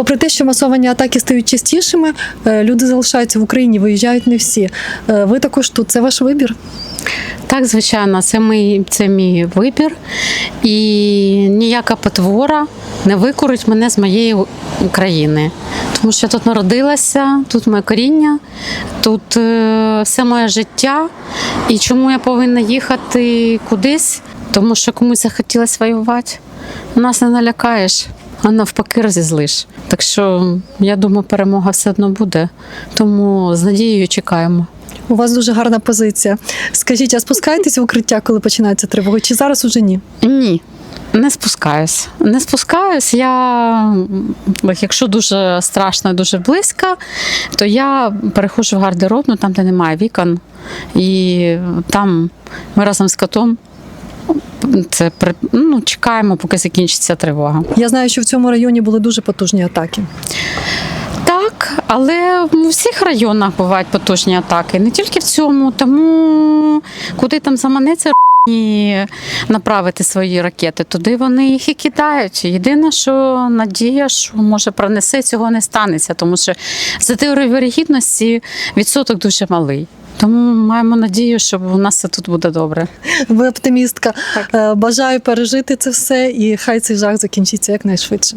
Попри те, що масовані атаки стають частішими, е, люди залишаються в Україні, виїжджають не всі. Е, Ви також тут. Це ваш вибір. Так, звичайно, це мій, це мій вибір, і ніяка потвора не викорить мене з моєї країни. Тому що я тут народилася, тут моє коріння, тут е, все моє життя. І чому я повинна їхати кудись? Тому що комусь захотілося воювати. Нас не налякаєш, а навпаки розізлиш. Так що я думаю, перемога все одно буде. Тому з надією чекаємо. У вас дуже гарна позиція. Скажіть, а спускаєтесь в укриття, коли починаються тривоги, чи зараз уже ні? Ні. Не спускаюсь. Не спускаюсь. Я, якщо дуже страшно, дуже близько, то я переходжу в гардеробну, там, де немає вікон. І там ми разом з котом це ну, чекаємо, поки закінчиться тривога. Я знаю, що в цьому районі були дуже потужні атаки. Так, але в всіх районах бувають потужні атаки, не тільки в цьому. Тому куди там заманеться і направити свої ракети, туди вони їх і кидають. Єдине, що надія, що може пронесе, цього не станеться, тому що за теорією вирогідності відсоток дуже малий. Тому маємо надію, що у нас все тут буде добре. Ви оптимістка. Так. Бажаю пережити це все і хай цей жах закінчиться якнайшвидше.